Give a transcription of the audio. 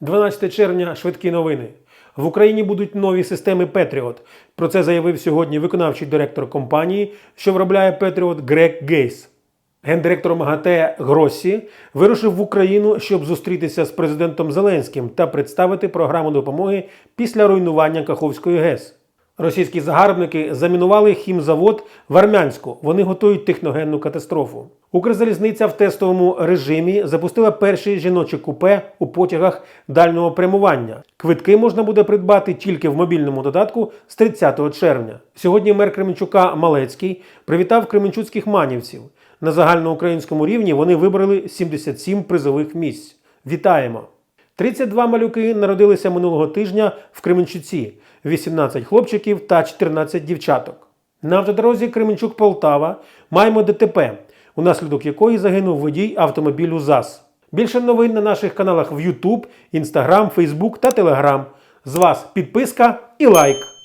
12 червня швидкі новини. В Україні будуть нові системи Петріот. Про це заявив сьогодні виконавчий директор компанії, що виробляє Петріот Грег Гейс. Гендиректор МАГАТЕ Гросі вирушив в Україну, щоб зустрітися з президентом Зеленським та представити програму допомоги після руйнування Каховської ГЕС. Російські загарбники замінували хімзавод в Армянську. Вони готують техногенну катастрофу. Укрзалізниця в тестовому режимі запустила перші жіночі купе у потягах дальнього прямування. Квитки можна буде придбати тільки в мобільному додатку з 30 червня. Сьогодні мер Кременчука Малецький привітав кременчуцьких манівців. На загальноукраїнському рівні вони вибрали 77 призових місць. Вітаємо! 32 малюки народилися минулого тижня в Кременчуці, 18 хлопчиків та 14 дівчаток. На автодорозі Кременчук-Полтава маємо ДТП, унаслідок якої загинув водій автомобілю ЗАЗ. Більше новин на наших каналах в YouTube, Instagram, Facebook та Telegram. З вас підписка і лайк.